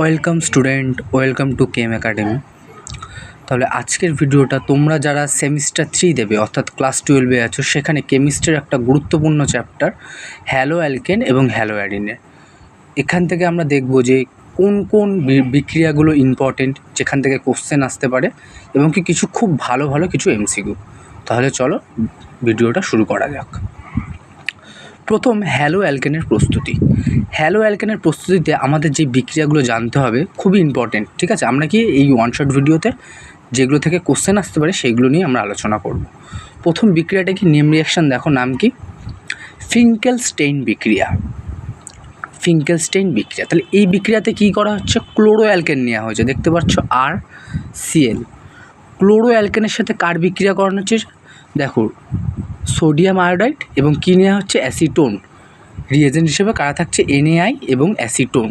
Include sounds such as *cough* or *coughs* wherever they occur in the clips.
Welcome student, welcome to Chem Academy তাহলে আজকের ভিডিওটা তোমরা যারা সেমিস্টার থ্রি দেবে, অর্থাৎ ক্লাস টুয়েলভে আছো, সেখানে কেমিস্ট্রির একটা গুরুত্বপূর্ণ চ্যাপ্টার, হ্যালো অ্যালকেন এবং হ্যালো অ্যাডিনে। এখান থেকে আমরা দেখব যে কোন কোন বিক্রিয়াগুলো ইম্পর্টেন্ট যেখান থেকে কোশ্চেন আসতে পারে, এবং কি কিছু খুব ভালো ভালো কিছু এমসিকিউ তাহলে চলো, ভিডিওটা শুরু করা যাক। প্রথম হ্যালো অ্যালকেনের প্রস্তুতি। হ্যালো অ্যালকেনের প্রস্তুতিতে আমাদের যে বিক্রিয়াগুলো জানতে হবে খুবই ইম্পর্টেন্ট ঠিক আছে? আমরা কি এই ওয়ান শট ভিডিওতে যেগুলো থেকে কোশ্চেন আসতে পারে সেগুলো নিয়ে আমরা আলোচনা করব। প্রথম বিক্রিয়াটা কি? নেম রিয়াকশান দেখো, নাম কি? ফিঙ্কেল স্টেইন বিক্রিয়া। ফিঙ্কেল স্টেইন বিক্রিয়া। তাহলে এই বিক্রিয়াতে কী করা হচ্ছে? ক্লোরো অ্যালকেন নেওয়া হয়েছে। দেখতে পাচ্ছ আর সিএল ক্লোরো অ্যালকেনের সাথে কার বিক্রিয়া করানো হচ্ছে? দেখো সোডিয়াম আয়োডাইড এবং কী নেওয়া হচ্ছে? অ্যাসিটোন। রিয়েজেন্ট হিসেবে কারা থাকছে? এনএআই এবং অ্যাসিটোন।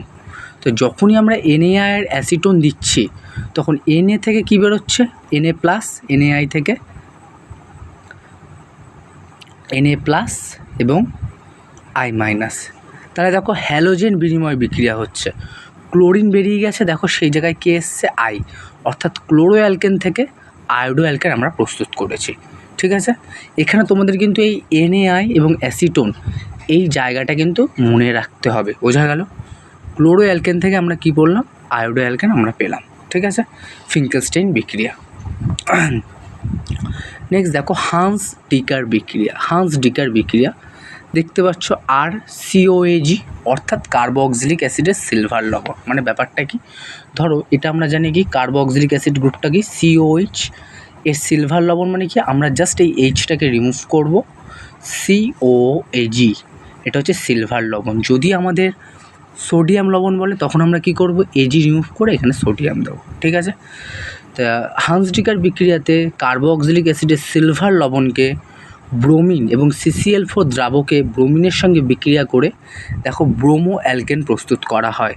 তো যখনই আমরা এনএআই আর অ্যাসিটোন দিচ্ছি, তখন এনএ থেকে কী বেরোচ্ছে? এনএ প্লাস, এনএআই থেকে। এনএ প্লাস এবং আই মাইনাস। তাহলে দেখো হ্যালোজেন বিনিময় বিক্রিয়া হচ্ছে। ক্লোরিন বেরিয়ে গেছে, দেখো সেই জায়গায় কে এসছে? আই। অর্থাৎ ক্লোরো অ্যালকেন থেকে আয়োডো অ্যালকেন আমরা প্রস্তুত করেছি। ঠিক আছে? এখানে তোমাদের কিন্তু এই এনএআই এবং অ্যাসিটোন এই জায়গাটা কিন্তু মনে রাখতে হবে। বোঝা গেল? ক্লোরো অ্যালকেন থেকে আমরা কি বললাম? আয়োডো অ্যালকেন আমরা পেলাম। ঠিক আছে? ফিঙ্কেলস্টেইন বিক্রিয়া। নেক্সট দেখো হান্স ডিকার বিক্রিয়া। হান্স ডিকার বিক্রিয়া। দেখতে পাচ্ছ আর সিওএজি অর্থাৎ কার্বক্সিলিক অ্যাসিডের সিলভার লবণ। মানে ব্যাপারটা কি? ধরো, এটা আমরা জানি কি? কার্বক্সিলিক অ্যাসিড গ্রুপটা কি? সিওএইচ এর সিলভার লবণ মানে কি? আমরা জাস্ট এই এইচটাকে রিমুভ করব। সিওএজি এটা হচ্ছে সিলভার লবণ। যদি আমাদের সোডিয়াম লবণ বলে, তখন আমরা কি করব? এজি রিমুভ করে এখানে সোডিয়াম দেবো, ঠিক আছে? তা হান্সডিকার বিক্রিয়াতে কার্বক্সিলিক অ্যাসিডের সিলভার লবণকে ব্রোমিন এবং সিসিএল ফোর দ্রাবকে ব্রোমিনের সঙ্গে বিক্রিয়া করে, দেখো ব্রোমো অ্যালকেন প্রস্তুত করা হয়।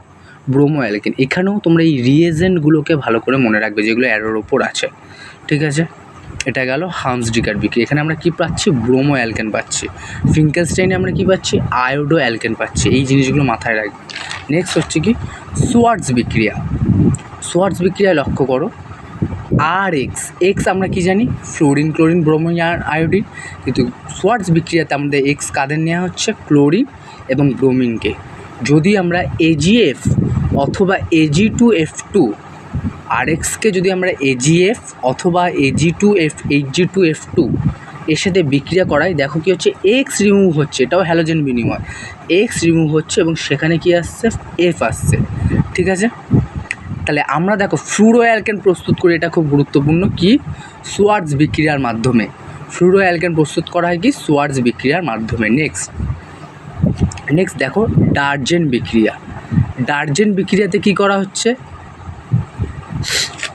ব্রোমো অ্যালকেন এখানেও তোমরা এই রিয়েজেন্টগুলোকে ভালো করে মনে রাখবে, যেগুলো অ্যারোর ওপর আছে। ঠিক আছে? এটা গেল হামস হান্সডিকার বিক্রি। এখানে আমরা কি পাচ্ছি? ব্রোমো অ্যালকেন পাচ্ছি। ফিঙ্কেলস্টাইনে আমরা কি পাচ্ছি? আয়োডো অ্যালকেন পাচ্ছি। এই জিনিসগুলো মাথায় রাখবে নেক্সট হচ্ছে কি? সোয়ার্টস বিক্রিয়া। সোয়ার্টস বিক্রিয়া লক্ষ্য করো। আর এক্স এক্স আমরা কি জানি? ফ্লোরিন ক্লোরিন ব্রোমিন আয়োডিন কিন্তু সোয়ার্টস বিক্রিয়াতে আমাদের এক্স কাদের নেওয়া হচ্ছে? ক্লোরিন এবং ব্রোমিনকে যদি আমরা এজিএফ অথবা এজি টু এফ টু আর এক্সকে যদি আমরা এজিএফ অথবা AG two F HG two F two এর সাথে বিক্রিয়া করাই, দেখো কি হচ্ছে এক্স রিমুভ হচ্ছে, এটাও হ্যালোজেন বিনিময়। এক্স রিমুভ হচ্ছে এবং সেখানে কি আসছে? এফ আসছে, ঠিক আছে? তাহলে আমরা দেখো ফ্লুরো অ্যালকেন প্রস্তুত করি, এটা খুব গুরুত্বপূর্ণ, কি? সোয়ার্টস বিক্রিয়ার মাধ্যমে। ফ্লুরো অ্যালকেন প্রস্তুত করা হয় কি? সোয়ার্টস বিক্রিয়ার মাধ্যমে নেক্সট নেক্সট দেখো ডার্জেন বিক্রিয়া। ডার্জেন বিক্রিয়াতে কি করা হচ্ছে?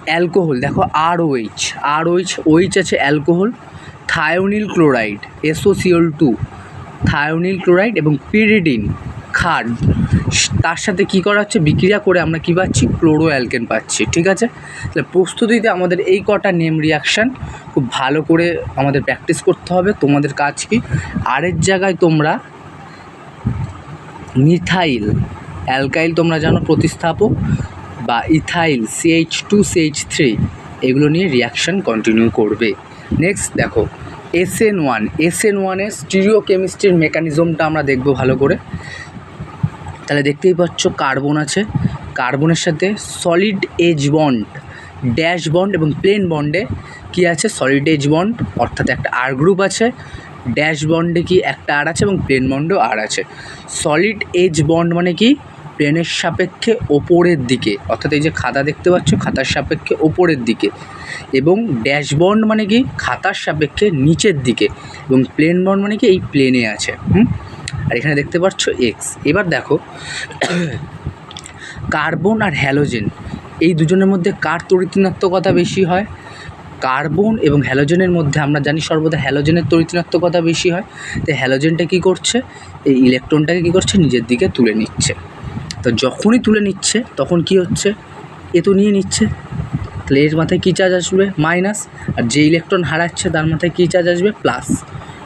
অ্যালকোহল, দেখো R OH R OH OH আছে অ্যালকোহল, থায়োনিল ক্লোরাইড এসোসিওল টু থায়োনিল ক্লোরাইড এবং পিরিডিন খাদ তার সাথে কি করা হচ্ছে? বিক্রিয়া করে আমরা কি পাচ্ছি? ক্লোরো অ্যালকেন পাচ্ছি, ঠিক আছে? তাহলে প্রস্তুতিতে আমাদের এই কটা নেম রিয়াকশান খুব ভালো করে আমাদের প্র্যাকটিস করতে হবে। তোমাদের কাজ কি? আরের জায়গায় তোমরা মিথাইল অ্যালকাইল তোমরা জানো, প্রতিস্থাপক। বা ethyl CH two CH three এগুলো নিয়ে রিয়াকশান কন্টিনিউ করবে। নেক্সট দেখো S N one S N ওয়ানের স্টিরিও কেমিস্ট্রির মেকানিজমটা আমরা দেখব ভালো করে। তাহলে দেখতেই পাচ্ছ কার্বন আছে। কার্বনের সাথে solid edge bond dash bond এবং প্লেন বন্ডে কি আছে? সলিড এজ বন্ড অর্থাৎ একটা আর গ্রুপ আছে। ড্যাশ বন্ডে কি একটা আর আছে এবং প্লেন বন্ডেও আর আছে। সলিড এজ বন্ড মানে কি? প্লেনের সাপেক্ষে ওপরের দিকে, অর্থাৎ এই যে খাতা দেখতে পাচ্ছ, খাতার সাপেক্ষে ওপরের দিকে এবং ড্যাশ বন্ড মানে কি? খাতার সাপেক্ষে নিচের দিকে এবং প্লেন বন্ড মানে কি? এই প্লেনে আছে, হুম? আর এখানে দেখতে পাচ্ছ এক্স এবার দেখো, কার্বন আর হ্যালোজেন, এই দুজনের মধ্যে কার তরিতৃণাত্মকতা বেশি হয়? কার্বন এবং হ্যালোজেনের মধ্যে আমরা জানি সর্বদা হ্যালোজেনের তরিতৃণাত্মকতা বেশি হয়। তো হ্যালোজেনটা কী করছে? এই ইলেকট্রনটাকে কী করছে? নিজের দিকে তুলে নিচ্ছে। তো যখনই তুলে নিচ্ছে, তখন কি হচ্ছে? এ তো নিয়ে নিচ্ছে। তাহলে এর মাথায় কী চার্জ আসবে? মাইনাস আর যে ইলেকট্রন হারাচ্ছে, তার মাথায় কী চার্জ আসবে? প্লাস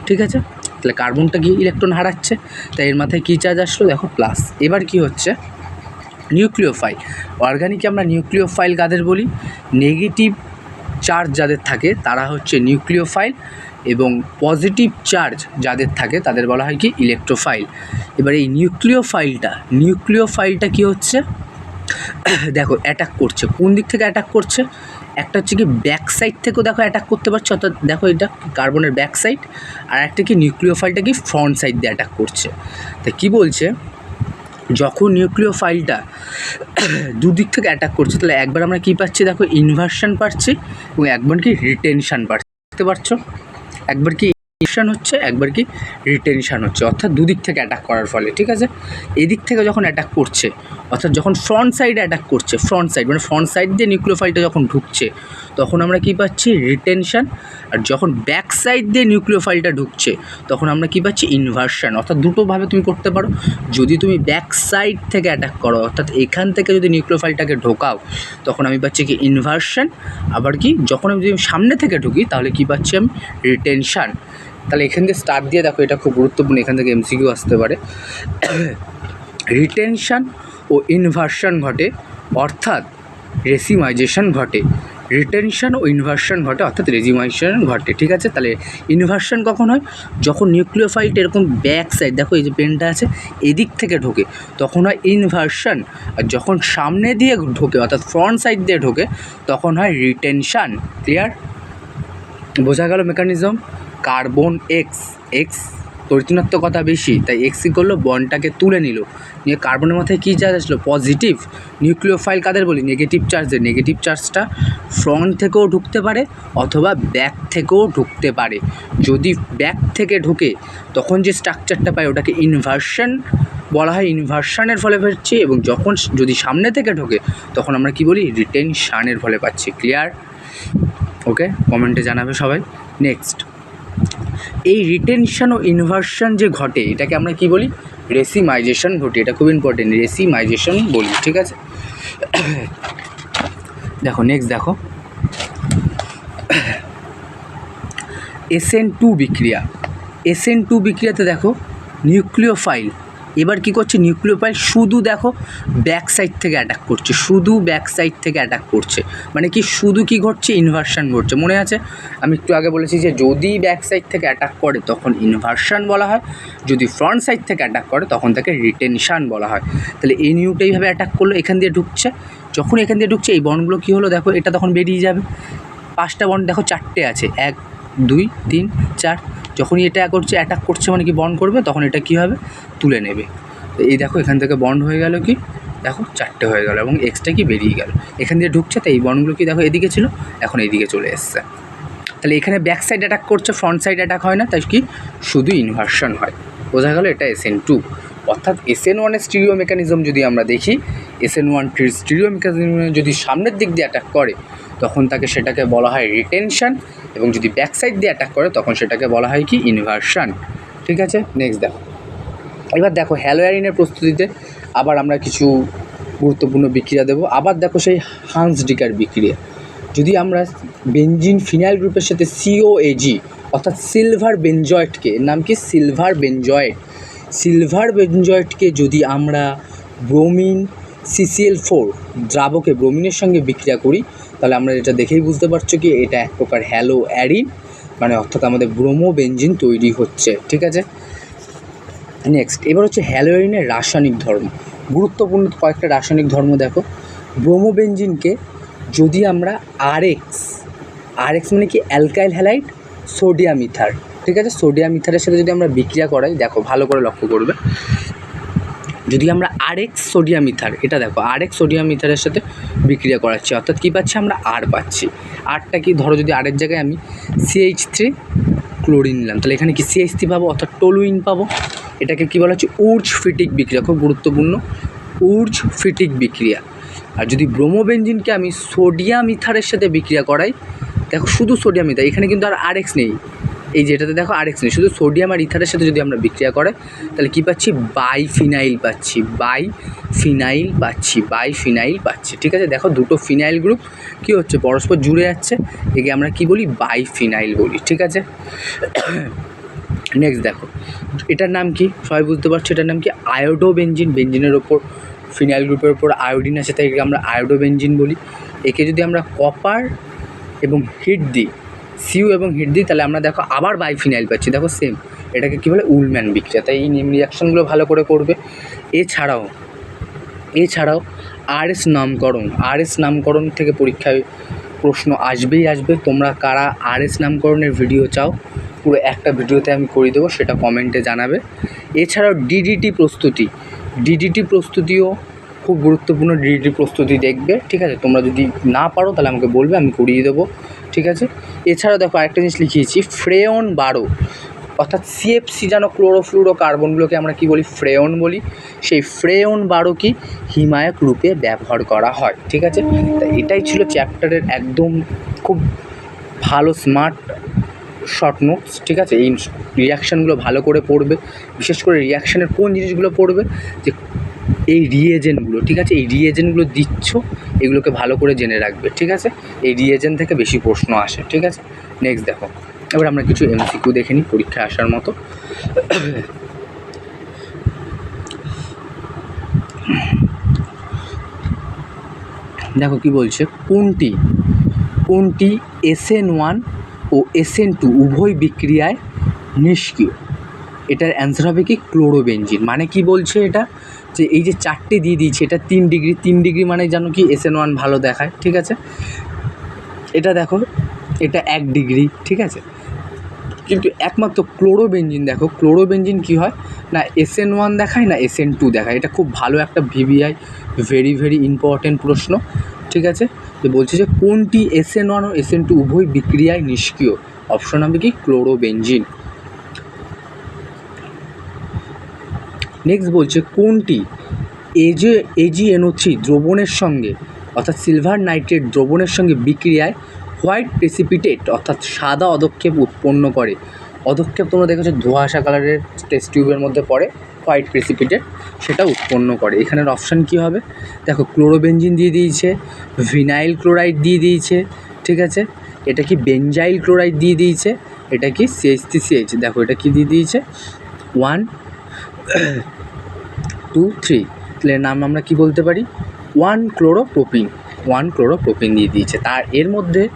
ঠিক আছে? তাহলে কার্বনটা কি ইলেকট্রন হারাচ্ছে, তাই এর মাথায় কী চার্জ আসলো? দেখো প্লাস এবার কি হচ্ছে? নিউক্লিওফাইল অর্গানিকে আমরা নিউক্লিওফাইল কাদের বলি? নেগেটিভ চার্জ যাদের থাকে, তারা হচ্ছে নিউক্লিওফাইল এবং পজিটিভ চার্জ যাদের থাকে তাদের বলা হয় কি ইলেকট্রোফাইল এবার এই নিউক্লিওফাইলটা নিউক্লিওফাইলটা কি হচ্ছে? *clears throat* দেখো অ্যাটাক করছে। কোন দিক থেকে অ্যাটাক করছে? একটা হচ্ছে কি ব্যাক সাইড থেকেও দেখো অ্যাটাক করতে পারছে, অর্থাৎ দেখো এটা কার্বনের ব্যাক সাইড আর একটা কি নিউক্লিওফাইলটা কি ফ্রন্ট সাইড দিয়ে অ্যাটাক করছে। তা কি বলছে? যখন নিউক্লিওফাইলটা *clears throat* দুদিক থেকে অ্যাটাক করছে, তাহলে একবার আমরা কী পাচ্ছি? দেখো ইনভার্সন পাচ্ছি এবং একবার কি রিটেনশান পাচ্ছি। দেখতে পাচ্ছ? একবার কি ইনভার্সন হচ্ছে, একবার কি রিটেনশান হচ্ছে, অর্থাৎ দুদিক থেকে অ্যাটাক করার ফলে, ঠিক আছে? এদিক থেকে যখন অ্যাটাক করছে, অর্থাৎ যখন ফ্রন্ট সাইডে অ্যাটাক করছে ফ্রন্ট সাইড মানে ফ্রন্ট সাইড দিয়ে নিউক্লিওফাইলটা যখন ঢুকছে তখন আমরা কী পাচ্ছি? রিটেনশন আর যখন ব্যাক সাইড দিয়ে নিউক্লিওফাইলটা ঢুকছে, তখন আমরা কী পাচ্ছি? ইনভার্সন অর্থাৎ দুটোভাবে তুমি করতে পারো। যদি তুমি ব্যাক সাইড থেকে অ্যাটাক করো, অর্থাৎ এখান থেকে যদি নিউক্লিওফাইলটাকে ঢোকাও, তখন আমি পাচ্ছি কি? ইনভার্সন আবার কি? যখন আমি যদি সামনে থেকে ঢুকি, তাহলে কী পাচ্ছি আমি? রিটেনশন তাহলে এখান থেকে স্টার্ট দিয়ে দেখো, এটা খুব গুরুত্বপূর্ণ, এখান থেকে এমসিকিউ আসতে পারে। রিটেনশন ও ইনভার্সন ঘটে, অর্থাৎ রেসিমাইজেশন ঘটে। রিটেনশন ও ইনভার্সন ঘটে, অর্থাৎ রেজিমাইশন ঘটে, ঠিক আছে? তাহলে ইনভার্সন কখন হয়? যখন নিউক্লিওফাইলটা এরকম ব্যাক সাইড দেখো এই যে পেনটা আছে, এদিক থেকে ঢোকে, তখন হয় ইনভার্সন আর যখন সামনে দিয়ে ঢোকে, অর্থাৎ ফ্রন্ট সাইড দিয়ে ঢোকে, তখন হয় রিটেনশন ক্লিয়ার বোঝা গেল মেকানিজম কার্বন এক্স এক্স তরিতনাত্মকতা বেশি, তাই এক্স করল বনটাকে তুলে নিল। নিয়ে কার্বনের মাথায় কী চার্জ আসলো? পজিটিভ নিউক্লিওফাইল কাদের বলি? নেগেটিভ চার্জের নেগেটিভ চার্জটা ফ্রন্ট থেকেও ঢুকতে পারে অথবা ব্যাক থেকেও ঢুকতে পারে। যদি ব্যাক থেকে ঢুকে, তখন যে স্ট্রাকচারটা পায় ওটাকে ইনভার্সন বলা হয়। ইনভার্সানের ফলে পাচ্ছি এবং যখন যদি সামনে থেকে ঢোকে, তখন আমরা কি বলি? রিটেনশানের ফলে পাচ্ছি। ক্লিয়ার ওকে কমেন্টে জানাবে সবাই। নেক্সট এই রিটেনশন ও ইনভার্সন যে ঘটে, এটাকে আমরা কি বলি? রেসিমাইজেশন ঘটে, এটা খুব ইম্পর্টেন্ট রেসিমাইজেশন বলি, ঠিক আছে? দেখো নেক্সট দেখো। এসএন টু বিক্রিয়া। এসএন টু বিক্রিয়াতে দেখো নিউক্লিওফাইল এবার কি করছে? নিউক্লিওফাইল শুধু দেখো ব্যাক সাইড থেকে অ্যাটাক করছে। শুধু ব্যাক সাইড থেকে অ্যাটাক করছে। মানে কি শুধু কি ঘটছে? ইনভার্সান ঘটছে। মনে আছে? আমি একটু আগে বলেছি যে যদি ব্যাক সাইড থেকে অ্যাটাক করে, তখন ইনভার্সান বলা হয়। যদি ফ্রন্ট সাইড থেকে অ্যাটাক করে, তখন তাকে রিটেনশান বলা হয়। তাহলে এই নিউটা এইভাবে অ্যাটাক করল, এখান দিয়ে ঢুকছে। যখন এখান দিয়ে ঢুকছে, এই বন্ডগুলো কী হলো? দেখো, এটা তখন বেরিয়ে যাবে। পাঁচটা বন দেখো, চারটে আছে। এক, দুই, তিন, চার যখনই এটা করছে অ্যাটাক করছে মানে কি বন্ড করবে, তখন এটা কী হবে? তুলে নেবে। তো এই দেখো, এখান থেকে বন্ড হয়ে গেল কি? দেখো, চারটে হয়ে গেল এবং এক্সটা কি বেরিয়ে গেল। এখান দিয়ে ঢুকছে তো এই বন্ডগুলো কি দেখো, এদিকে ছিল, এখন এইদিকে চলে এসছে। তাহলে এখানে ব্যাক সাইড অ্যাটাক করছে ফ্রন্ট সাইড অ্যাটাক হয় না, তাই কি? শুধু ইনভার্সন হয়। বোঝা গেল, এটা এস এন টু অর্থাৎ এসএন ওয়ানের স্টিরিও মেকানিজম যদি আমরা দেখি এসএন ওয়ান স্টিরিও মেকানিজম যদি সামনের দিক দিয়ে অ্যাটাক করে তখন তাকে সেটাকে বলা হয় রিটেনশন এবং যদি ব্যাক সাইড দিয়ে অ্যাটাক করে, তখন সেটাকে বলা হয় কি? ইনভার্সন ঠিক আছে? নেক্সট দেখো। এবার দেখো হ্যালোয়ারিনের প্রস্তুতিতে আবার আমরা কিছু গুরুত্বপূর্ণ বিক্রিয়া দেবো। আবার দেখো সেই হান্স ডিকার বিক্রিয়া। যদি আমরা বেঞ্জিন ফিনাইল গ্রুপের সাথে সিওএজি অর্থাৎ সিলভার বেঞ্জয়েটকে নাম কি? সিলভার বেঞ্জয়েট সিলভার বেঞ্জয়েটকে যদি আমরা ব্রোমিন সিসিএল ফোর দ্রাবকে ব্রোমিনের সঙ্গে বিক্রিয়া করি তাহলে আমরা এটা দেখেই বুঝতে পারছ কি, এটা এক প্রকার হ্যালো অ্যারিন মানে অর্থাৎ আমাদের ব্রোমো বেঞ্জিন তৈরি হচ্ছে, ঠিক আছে? নেক্সট এবার হচ্ছে হ্যালোইনের রাসায়নিক ধর্ম। গুরুত্বপূর্ণ কয়েকটা রাসায়নিক ধর্ম দেখো। ব্রোমোবেঞ্জিনকে যদি আমরা আরএক্স আরএক্স মানে কি, অ্যালকাইল হ্যালাইড সোডিয়াম ইথার, ঠিক আছে? সোডিয়াম ইথারের সাথে যদি আমরা বিক্রিয়া করাই, দেখো, ভালো করে লক্ষ্য করবে। যদি আমরা আরএক্স সোডিয়াম ইথার, এটা দেখো, আরএক্স সোডিয়াম ইথারের সাথে বিক্রিয়া করাচ্ছি, অর্থাৎ কী পাচ্ছি আমরা? আর পাচ্ছি। আরটা কি, ধরো যদি আরের জায়গায় আমি সিএইচ থ্রি ক্লোরিন নিলাম, তাহলে এখানে কি সিএইচ থ্রি পাবো? অর্থাৎ টলুইন পাবো। এটাকে কী বলা হচ্ছে? উর্জ ফিটিক বিক্রিয়া, খুব গুরুত্বপূর্ণ। উর্জ ফিটিক বিক্রিয়া। আর যদি ব্রোমোবেঞ্জিনকে আমি সোডিয়াম ইথারের সাথে বিক্রিয়া করাই, দেখো শুধু সোডিয়াম ইথার, এখানে কিন্তু আর আরএক্স নেই। এই যেটাতে দেখো আরএক্স নেই শুধু সোডিয়াম আর ইথারের সাথে যদি আমরা বিক্রিয়া করে, তাহলে কী পাচ্ছি? বাই ফিনাইল পাচ্ছি বাই ফিনাইল পাচ্ছি বাই ফিনাইল পাচ্ছি। ঠিক আছে? দেখো দুটো ফিনাইল গ্রুপ কী হচ্ছে? পরস্পর জুড়ে যাচ্ছে। একে আমরা কি বলি? বাই ফিনাইল বলি, ঠিক আছে? নেক্সট দেখো, এটার নাম কি? সবাই বুঝতে পারছ এটার নাম কি? আয়োডো বেঞ্জিন বেঞ্জিনের ওপর ফিনাইল গ্রুপের ওপর আয়োডিন আছে, তাই আমরা আয়োডোবেঞ্জিন বলি। একে যদি আমরা কপার এবং হিট দিই সিউ এবং হিট দিই, তাহলে আমরা দেখো আবার বাইফিনাইল পাচ্ছি। দেখো সেম এটাকে কী বলে? উলম্যান বিক্রিয়া তাই এই নিম রিয়াকশানগুলো ভালো করে করবে। এছাড়াও এছাড়াও আরএস নামকরণ। আরএস নামকরণ থেকে পরীক্ষায় প্রশ্ন আসবেই আসবে। তোমরা কারা আরএস নামকরণের ভিডিও চাও, পুরো একটা ভিডিওতে আমি করে দেবো, সেটা কমেন্টে জানাবে। এছাড়াও ডিডিটি প্রস্তুতি। ডিডিটি প্রস্তুতিও খুব গুরুত্বপূর্ণ ডিডিটি প্রস্তুতি দেখবে। ঠিক আছে? তোমরা যদি না পারো, তাহলে আমাকে বলবে, আমি করিয়ে দেবো। ঠিক আছে? এছাড়াও দেখো আরেকটা জিনিস লিখিয়েছি, ফ্রেয়ন বারো। অর্থাৎ সিএফসি যেন ক্লোরোফ্লুরো কার্বনগুলোকে আমরা কি বলি? ফ্রেয়ন বলি। সেই ফ্রেয়ন বারো কি? হিমায়ক রূপে ব্যবহার করা হয়, ঠিক আছে? এটাই ছিল চ্যাপ্টারের একদম খুব ভালো, স্মার্ট, শর্ট নোটস, ঠিক আছে? এই রিয়াকশানগুলো ভালো করে পড়বে। বিশেষ করে রিয়াকশানের কোন জিনিসগুলো পড়বে? যে এই রিয়েজেন্টগুলো ঠিক আছে? এই রিয়েজেন্টগুলো দিচ্ছ, এগুলোকে ভালো করে জেনে রাখবে, ঠিক আছে? এই রিয়েজেন্ট থেকে বেশি প্রশ্ন আসে, ঠিক আছে? নেক্সট দেখো। এবার আমরা কিছু এমসিকিউ দেখে নিই পরীক্ষায় আসার মতো। দেখো কি বলছে? কোনটি? কোনটি এসএন ওয়ান ও এসএন টু উভয় বিক্রিয়ায় নিষ্ক্রিয়? এটার অ্যান্সার হবে কি? ক্লোরোবেঞ্জিন মানে কি বলছে এটা? যে এই যে চারটে দিয়ে দিয়েছে, এটা তিন ডিগ্রি তিন ডিগ্রি মানে যেন কি এসএন ওয়ান ভালো দেখায়, ঠিক আছে? এটা দেখো, এটা এক ডিগ্রি, ঠিক আছে? কিন্তু একমাত্র ক্লোরোবেঞ্জিন দেখো ক্লোরোবেঞ্জিন কী হয়? না এসএন ওয়ান দেখায়, না এসএন টু দেখায়। এটা খুব ভালো একটা ভিভিআই ভেরি ভেরি ইম্পর্ট্যান্ট প্রশ্ন, ঠিক আছে? যে বলছে যে কোনটি এসএন ওয়ান ও এস এন টু উভয় বিক্রিয়ায় নিষ্ক্রিয়? অপশন হবে কি? ক্লোরোবেঞ্জিন নেক্সট বলছে, কোনটি? এজে এজিএনও থ্রি দ্রবণের সঙ্গে, অর্থাৎ সিলভার নাইট্রেট দ্রবণের সঙ্গে বিক্রিয়ায় হোয়াইট প্রেসিপিটেট অর্থাৎ সাদা অদক্ষেপ উৎপন্ন করে। অদক্ষেপ তোমরা দেখেছ, ধোঁয়াশা কালারের টেস্ট টিউবের মধ্যে পড়ে হোয়াইট প্রেসিপিটেট সেটা উৎপন্ন করে। এখানের অপশান কী হবে? দেখো ক্লোরোবেঞ্জিন দিয়ে দিয়েছে ভিনাইল ক্লোরাইড দিয়ে দিয়েছে, ঠিক আছে? এটা কি বেঞ্জাইল ক্লোরাইড দিয়ে দিয়েছে? এটা কি সিএইচ দেখো, এটা কি দিয়ে দিয়েছে? ওয়ান টু থ্রি তাহলে নাম আমরা কি বলতে পারি? ওয়ান ক্লোরোপ্রোপিন ওয়ান ক্লোরোপ্রোপিন দিয়ে দিয়েছে। তার এর মধ্যে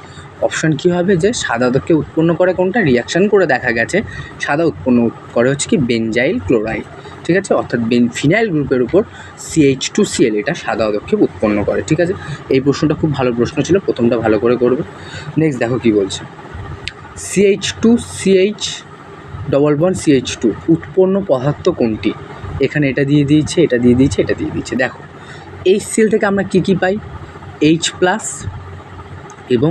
অপশান কী হবে? যে সাদা দক্ষে উৎপন্ন করে কোনটা? রিয়াকশান করে দেখা গেছে। সাদা উৎপন্ন করে হচ্ছে কি বেঞ্জাইল ক্লোরাইড ঠিক আছে? অর্থাৎ বেন ফিনাইল গ্রুপের উপর সিএইচ টু সিএল এটা সাদা অদক্ষেপ উৎপন্ন করে। ঠিক আছে? এই প্রশ্নটা খুব ভালো প্রশ্ন ছিল। প্রথমটা ভালো করে করবে। নেক্সট দেখো কী বলছে। CH two CH double bond CH two উৎপন্ন পদার্থ কোনটি? এখানে এটা দিয়ে দিয়েছে, এটা দিয়ে দিয়েছে, এটা দিয়ে দিয়েছে। দেখো এই সেল থেকে আমরা কী কী পাই? এইচ প্লাস এবং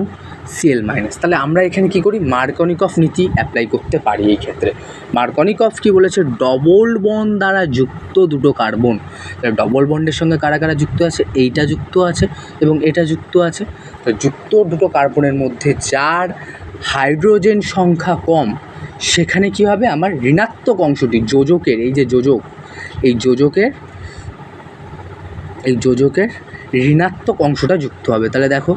সিএল মাইনাস তাহলে আমরা এখানে কী করি? মার্কনিকফ নীতি অ্যাপ্লাই করতে পারি এই ক্ষেত্রে। মার্কনিকফ কী বলেছে? ডবল বন্ড দ্বারা যুক্ত দুটো কার্বন তাহলে ডবল বন্ডের সঙ্গে কারা কারা যুক্ত আছে? এইটা যুক্ত আছে এবং এটা যুক্ত আছে। তো যুক্ত দুটো কার্বনের মধ্যে যার হাইড্রোজেন সংখ্যা কম সেখানে কী হবে? আমার ঋণাত্মক অংশটি, যোজকের, এই যে যোজক, এই যোজকের এই যোজকের ঋণাত্মক অংশটা যুক্ত হবে। তাহলে দেখো,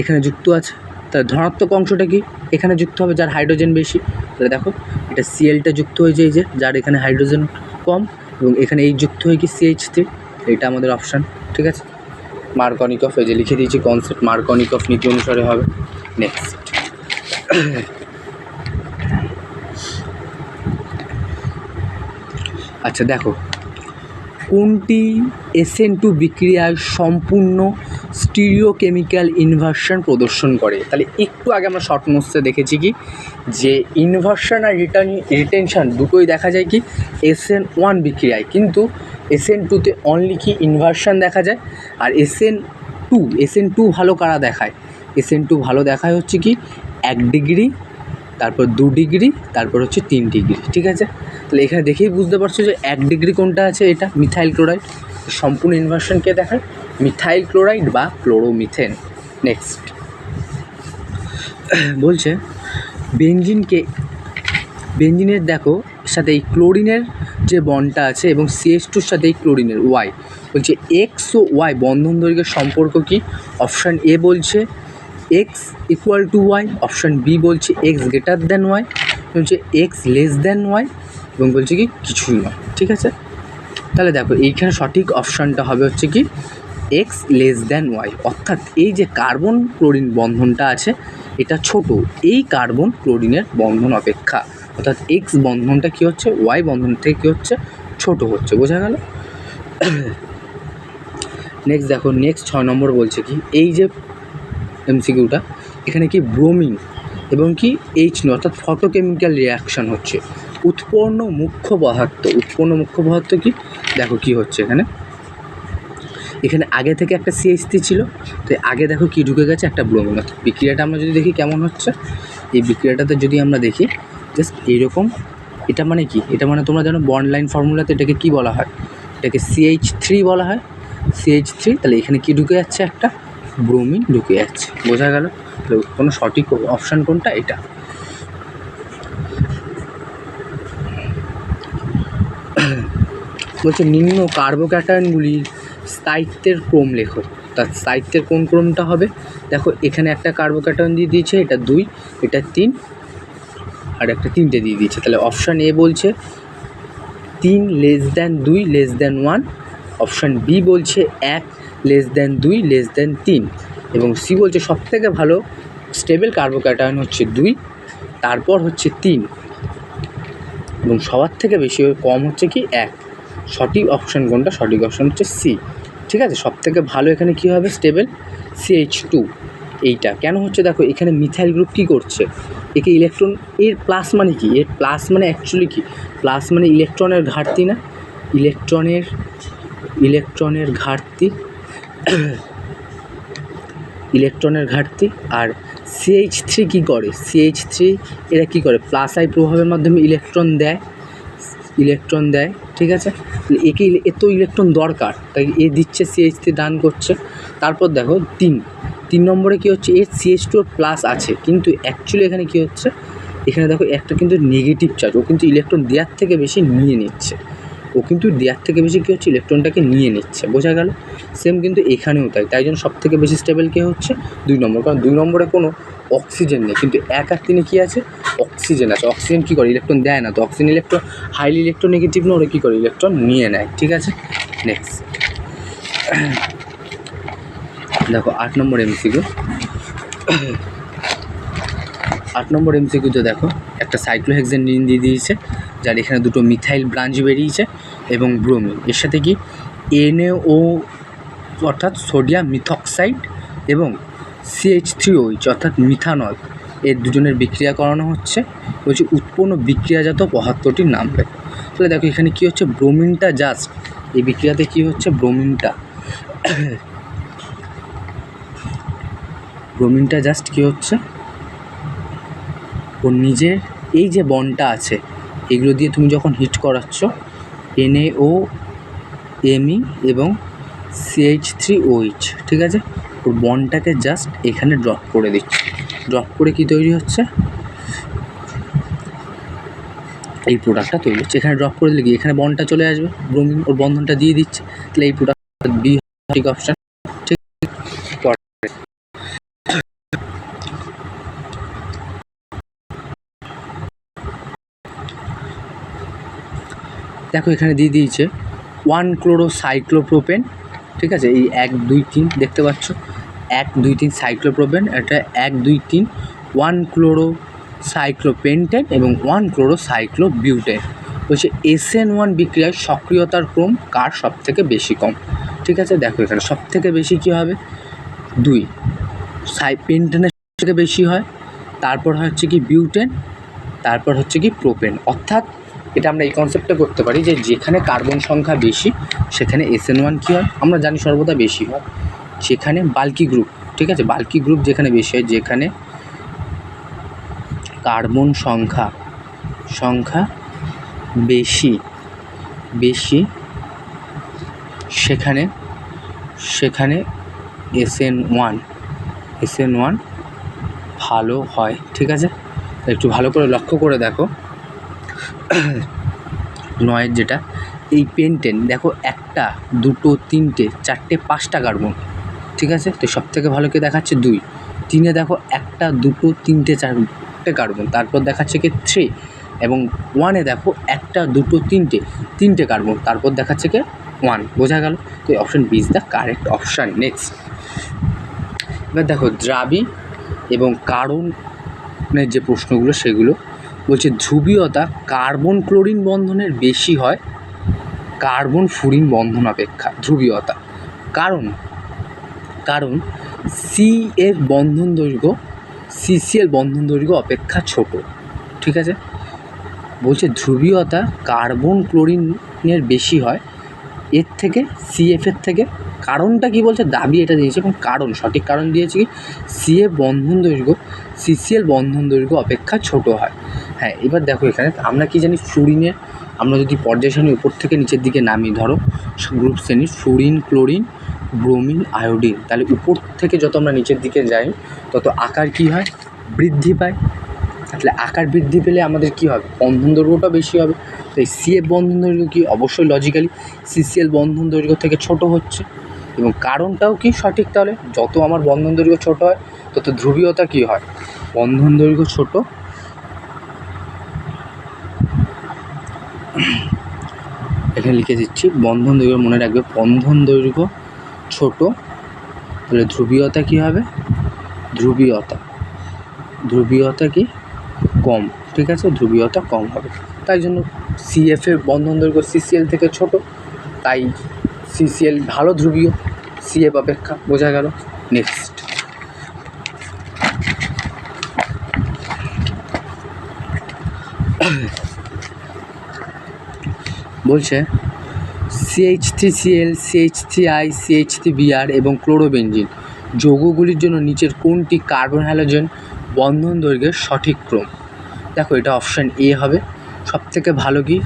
এখানে যুক্ত আছে। তাহলে ধনাত্মক অংশটা কি? এখানে যুক্ত হবে যার হাইড্রোজেন বেশি। তাহলে দেখো, এটা সিএলটা যুক্ত হয়েছে এই যে, যার এখানে হাইড্রোজেন কম এবং এখানে এই যুক্ত হয়ে কি সিএইচ থ্রি এটা আমাদের অপশান, ঠিক আছে? মার্কনিক অফ এই যে লিখে দিয়েছি কনসেপ্ট মার্কনিক অফ নীতি অনুসারে হবে। নেক্সট আচ্ছা দেখো। কোনটি এসএন টু বিক্রিয়ায় সম্পূর্ণ স্টিরিওকেমিক্যাল ইনভার্সন প্রদর্শন করে? তাহলে একটু আগে আমরা শর্ট নোটসে দেখেছি কি? যে ইনভার্সন আর রিটার্ন রিটেনশন দুটোই দেখা যায় কি? এসএন ওয়ান বিক্রিয়ায়। কিন্তু এসএন টুতে অনলি কি ইনভার্সন দেখা যায়? আর এসএন টু এসএন টু ভালো কারা দেখায়? এসএন টু ভালো দেখায় হচ্ছে কি? এক ডিগ্রি তারপর দু ডিগ্রি, তারপর হচ্ছে তিন ডিগ্রি, ঠিক আছে? তাহলে এখানে দেখেই বুঝতে পারছ যে এক ডিগ্রি কোনটা আছে এটা? Methyl chloride. সম্পূর্ণ ইনভার্সনকে দেখায়? মিথাইল ক্লোরাইড বা ক্লোরোমিথেন। নেক্সট বলছে বেঞ্জিনকে বেঞ্জিনের দেখো, সাথে এই ক্লোরিনের যে বনটা আছে এবং সিএস টুর সাথে এই ক্লোরিনের ওয়াই বলছে এক্স ও ওয়াই বন্ধন দৈর্ঘ্যের সম্পর্ক কি? অপশান এ বলছে X equal to Y option B বলছে এক্স গ্রেটার দ্যান ওয়াই বলছে এক্স লেস দ্যান ওয়াই এবং বলছে কি কিছুই নয়, ঠিক আছে? তাহলে দেখো, এইখানে সঠিক অপশানটা হবে হচ্ছে কি এক্স লেস দ্যান ওয়াই অর্থাৎ এই যে কার্বন ক্লোরিন বন্ধনটা আছে, এটা ছোট, এই কার্বন ক্লোরিনের বন্ধন অপেক্ষা, অর্থাৎ এক্স বন্ধনটা কী হচ্ছে ওয়াই বন্ধন থেকে কী হচ্ছে, ছোট হচ্ছে, বোঝা গেল? *coughs* নেক্সট দেখো নেক্সট ছয় নম্বর বলছে কি, এই যে এমসিকিউটা এখানে কি ব্রোমিন এবং কি এইচ নো অর্থাৎ ফটোকেমিক্যাল রিয়াকশন হচ্ছে। উৎপন্ন মুখ্য পদার্থ, উৎপন্ন মুখ্য পদার্থ কি? দেখো কি হচ্ছে এখানে। এখানে আগে থেকে একটা সিএইচটি ছিল, তো আগে দেখো কি ঢুকে গেছে একটা ব্রোমিন অর্থাৎ বিক্রিয়াটা আমরা যদি দেখি কেমন হচ্ছে, এই বিক্রিয়াটাতে যদি আমরা দেখি জাস্ট এইরকম, এটা মানে কি? এটা মানে তোমরা জানো বন্ড লাইন ফর্মুলাতে এটাকে কি বলা হয়? এটাকে সিএইচ থ্রি বলা হয়। সিএইচ থ্রি তাহলে এখানে কি ঢুকে যাচ্ছে একটা ব্রোমিন ঢুকে যাচ্ছে। বোঝা গেল? কোনো সঠিক অপশান কোনটা? এটা। বলছে, নিম্ন কার্বোক্যাটায়নগুলির স্থায়িত্বের ক্রম লেখো। তার স্থায়িত্বের কোন ক্রমটা হবে? দেখো, এখানে একটা কার্বোক্যাটায়ন দিয়ে দিয়েছে, এটা দুই, এটা তিন, আর একটা তিনটে দিয়ে দিয়েছে। তাহলে অপশান এ বলছে, তিন লেস দ্যান দুই less than one option B বলছে এক লেস দ্যান দুই লেস দ্যান তিন। এবং সি বলছে সবথেকে ভালো স্টেবল কার্বোক্যাটায়ন হচ্ছে দুই, তারপর হচ্ছে তিন। এবং সবার থেকে বেশি কম হচ্ছে কি এক। সঠিক অপশান কোনটা? সঠিক অপশান হচ্ছে সি ঠিক আছে? সব থেকে ভালো এখানে কী হবে? স্টেবল সিএইচ টু এইটা। কেন হচ্ছে? দেখো, এখানে মিথাইল গ্রুপ কী করছে? একে ইলেকট্রন এর প্লাস মানে কি? এর প্লাস মানে অ্যাকচুয়ালি কি? প্লাস মানে ইলেকট্রনের ঘাটতি না? ইলেকট্রনের ইলেকট্রনের ঘাটতি *coughs* ইলেকট্রনের ঘাটতি আর সিএইচ থ্রি কী করে? সিএইচ থ্রি এরা কী করে? প্লাস আই প্রভাবের মাধ্যমে ইলেকট্রন দেয়। ইলেকট্রন দেয়, ঠিক আছে? একে এত ইলেকট্রন দরকার, তাই এ দিচ্ছে সিএইচ থ্রি দান করছে। তারপর দেখো, তিন। তিন নম্বরে কী হচ্ছে? এর সিএইচ টু প্লাস আছে, কিন্তু অ্যাকচুয়ালি এখানে কী হচ্ছে? এখানে দেখো একটা কিন্তু নেগেটিভ চার্জ ও কিন্তু ইলেকট্রন দেওয়ার থেকে বেশি নিয়ে নিচ্ছে। ও কিন্তু দেওয়ার থেকে বেশি কী হচ্ছে ইলেকট্রনটাকে নিয়ে নিচ্ছে, বোঝা গেল? সেম কিন্তু এখানেও তাই তাই জন্য সব থেকে বেশি স্টেবল কে হচ্ছে? দুই নম্বর, কারণ দুই নম্বরে কোনো অক্সিজেন নেই, কিন্তু এক আর তিনে কী আছে? অক্সিজেন আছে অক্সিজেন কী করে? ইলেকট্রন দেয় না, তো অক্সিজেন ইলেকট্রন হাইলি ইলেকট্রোনেগেটিভ না, ওরা কী করে? ইলেকট্রন নিয়ে নেয়, ঠিক আছে? নেক্সট দেখো, আট নম্বর এমসিকিউ আট নম্বর এমসিকিউতে দেখো, একটা সাইক্লোহেক্সেন রিন দিয়ে দিয়েছে, যার এখানে দুটো মিথাইল ব্রাঞ্চ বেরিয়েছে এবং ব্রোমিন এর সাথে কি? এনএও অর্থাৎ সোডিয়াম মিথক্সাইড এবং C H three O H অর্থাৎ মিথানল এর দুজনের বিক্রিয়া করানো হচ্ছে। বলছে উৎপন্ন বিক্রিয়াজাত পদার্থটির নাম। লেখো তাহলে দেখো এখানে কী হচ্ছে? ব্রোমিনটা জাস্ট এই বিক্রিয়াতে কী হচ্ছে? ব্রোমিনটা ব্রোমিনটা জাস্ট কী হচ্ছে? ওর নিজের এই যে বনটা আছে, এগুলো দিয়ে তুমি যখন হিট করাচ্ছ এনএও এমই এবং সিএইচ থ্রি ওইচ ঠিক আছে? ওর বনটাকে জাস্ট এখানে ড্রপ করে দিচ্ছে। ড্রপ করে কি তৈরি হচ্ছে? এই প্রোডাক্টটা তৈরি হচ্ছে। এখানে ড্রপ করে দিলে কি? এখানে বনটা চলে আসবে। ব্রোমিন ওর বন্ধনটা দিয়ে দিচ্ছে। তাহলে এই প্রোডাক্ট বি ঠিক অপশান ঠিক পরে দেখো এখানে দিয়ে দিয়েছে ওয়ান ক্লোরো সাইক্লোপ্রোপেন ঠিক আছে? এই এক, দুই, তিন, দেখতে পাচ্ছ? এক, দুই, তিন সাইক্লোপ্রোপেন এটা এক, দুই, তিন ওয়ান ক্লোরো সাইক্লোপেন্টেন এবং ওয়ান ক্লোরো সাইক্লোবিউটেন বলছে এসএন ওয়ান বিক্রিয়ার সক্রিয়তার ক্রম কার সব থেকে বেশি কম? ঠিক আছে, দেখো এখানে সব থেকে বেশি কী হবে? দুই সাই পেন্টেনের থেকে বেশি হয়। তারপর হচ্ছে কি বিউটেন তারপর হচ্ছে কি প্রোপেন অর্থাৎ এটা আমরা এই কনসেপ্টটা করতে পারি যে যেখানে কার্বন সংখ্যা বেশি, সেখানে এস এন ওয়ান কী হয়? আমরা জানি সর্বদা বেশি হয়। সেখানে বাল্কি গ্রুপ ঠিক আছে? বাল্কি গ্রুপ যেখানে বেশি হয়, যেখানে কার্বন সংখ্যা সংখ্যা বেশি বেশি, সেখানে সেখানে S N one S N one ভালো হয়, ঠিক আছে? একটু ভালো করে লক্ষ্য করে দেখো। *coughs* নয়ের যেটা, এই পেন্টেন দেখো একটা, দুটো, তিনটে, চারটে, পাঁচটা কার্বন ঠিক আছে? তো সব থেকে ভালো কে দেখাচ্ছে? দুই। তিনে দেখো একটা, দুটো, তিনটে, চারটে কার্বন তারপর দেখাচ্ছে কি থ্রি এবং ওয়ানে দেখো একটা, দুটো, তিনটে তিনটে কার্বন তারপর দেখাচ্ছে কে ওয়ান বোঝা গেল? তো option B is the correct option next এবার দেখো, দ্রাবি এবং কারণের যে প্রশ্নগুলো, সেগুলো বলছে, ধ্রুবীয়তা কার্বন ক্লোরিন বন্ধনের বেশি হয় কার্বন ফুরিন বন্ধন অপেক্ষা, ধ্রুবীয়তা। কারণ কারণ সিএফ বন্ধন দৈর্ঘ্য সিসিএল বন্ধন দৈর্ঘ্য অপেক্ষা ছোট, ঠিক আছে? বলছে, ধ্রুবীয়তা কার্বন ক্লোরিনের বেশি হয় এর থেকে সিএফের থেকে। কারণটা কি বলছে? দাবি এটা দিয়েছে এবং কারণ, সঠিক কারণ দিয়েছে কি? সিএফ বন্ধন দৈর্ঘ্য সিসিএল বন্ধন দৈর্ঘ্য অপেক্ষা ছোট হয়। হ্যাঁ এবার দেখো এখানে, আমরা কি জানি ফ্লুরিনের আমরা যদি পর্যায় সারণী উপর থেকে নিচের দিকে নামি, ধরো গ্রুপ শ্রেণি ফ্লুরিন ক্লোরিন ব্রোমিন আয়োডিন তাহলে উপর থেকে যত আমরা নিচের দিকে যাই, তত আকার কি হয়? বৃদ্ধি পায়। তাহলে আকার বৃদ্ধি পেলে আমাদের কি হবে? বন্ধন দৈর্ঘ্যটা বেশি হবে। তাই সিএফ বন্ধন দৈর্ঘ্য কি? অবশ্যই লজিক্যালি সিসিএল বন্ধন দৈর্ঘ্য থেকে ছোট হচ্ছে। এবং কারণটাও কি সঠিক তাহলে? যত আমার বন্ধন দৈর্ঘ্য ছোট হয়, তত ধ্রুবীয়তা কি হয়? বন্ধন দৈর্ঘ্য ছোট এখানে লিখে দিচ্ছি, বন্ধন দৈর্ঘ্য মনে রাখবে, বন্ধন দৈর্ঘ্য ছোট, তাহলে ধ্রুবীয়তা কী হবে? ধ্রুবীয়তা। ধ্রুবীয়তা কি? কম, ঠিক আছে? ধ্রুবীয়তা কম হবে। তাই জন্য সিএফের বন্ধন দৈর্ঘ্য সিসিএল থেকে ছোট, তাই সিসিএল ভালো ধ্রুবীয় সিএফ অপেক্ষা, বোঝা গেল। নেক্সট বলছে CH three CL CH three I CH three BR এবং ক্লোরোবেঞ্জিন যৌগগুলির জন্য নিচের কোনটি কার্বন হ্যালোজেন বন্ধন দৈর্ঘ্যের সঠিক ক্রম? দেখো, এটা অপশান এ হবে। সবথেকে ভালো কি?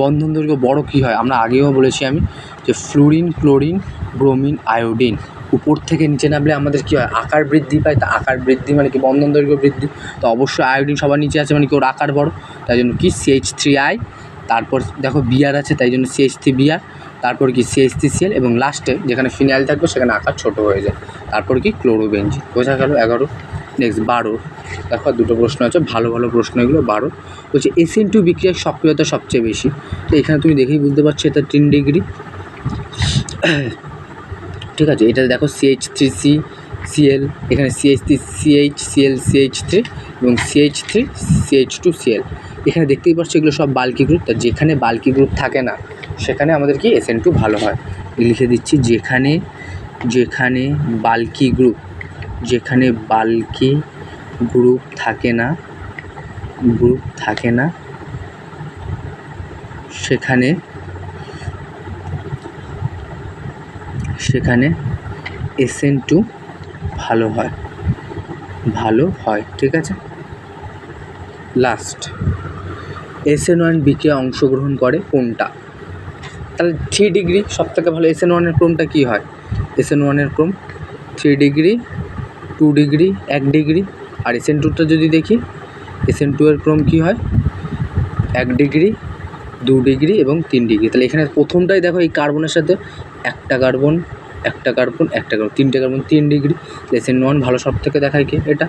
বন্ধন দৈর্ঘ্য বড় কী হয়? আমরা আগেও বলেছি আমি যে ফ্লুরিন, ক্লোরিন, ব্রোমিন, আয়োডিন। উপর থেকে নিচে নামলে আমাদের কী হয়? আকার বৃদ্ধি পায়। তা আকার বৃদ্ধি মানে কি? বন্ধন দৈর্ঘ্য বৃদ্ধি। তো অবশ্যই আয়োডিন সবার নিচে আছে মানে কি? ওর আকার বড়। তাই জন্য কি? সিএইচ থ্রি আই তারপর দেখো বিআর আছে, তাই জন্য থ্রি বিআর তারপর কি থ্রি সিএল এবং লাস্টে যেখানে ফিনাইল থাকবে সেখানে আকার ছোট হয়ে যায়। তারপর কি ক্লোরোবেঞ্জিন বোঝা গেল এগারো নেক্সট বারো। দেখো দুটো প্রশ্ন আছে, ভালো ভালো প্রশ্ন এগুলো বারো। বলছে এসএন টু বিক্রিয়ার সক্রিয়তা সবচেয়ে বেশি। তো এখানে তুমি দেখেই বুঝতে পারছ, এটা তিন ডিগ্রি *coughs* ঠিক আছে, এটা দেখো সিএইচ থ্রি সি সিএল এখানে CH three CH Cl CH three এবং CH three CH two Cl এখানে দেখতেই পাচ্ছ এগুলো সব বাল্কি গ্রুপ তা যেখানে বাল্কি গ্রুপ থাকে না, সেখানে আমাদের কি টু ভালো হয়। লিখে দিচ্ছি, যেখানে যেখানে বাল্কি গ্রুপ যেখানে বাল্কি গ্রুপ থাকে না গ্রুপ থাকে না, সেখানে সেখানে এসএন টু ভালো হয়। ভালো হয়, ঠিক আছে? লাস্ট এসএন ওয়ান বিক্রিয়া অংশগ্রহণ করে কোনটা? তাহলে থ্রি ডিগ্রি সব থেকে ভালো এস এন ওয়ানের ক্রমটা কী হয়? এস এন ওয়ানের ক্রম থ্রি ডিগ্রি টু ডিগ্রি এক ডিগ্রি আর এসএন টুটা যদি দেখি এসএন টু এর ক্রম কী হয়? এক ডিগ্রি দু ডিগ্রি এবং তিন ডিগ্রি তাহলে এখানে প্রথমটাই দেখো এই কার্বনের সাথে একটা কার্বন একটা কার্বন একটা কার্বন তিনটে কার্বন তিন ডিগ্রি এস এন ওয়ান ভালো সব থেকে দেখায় কি? এটা।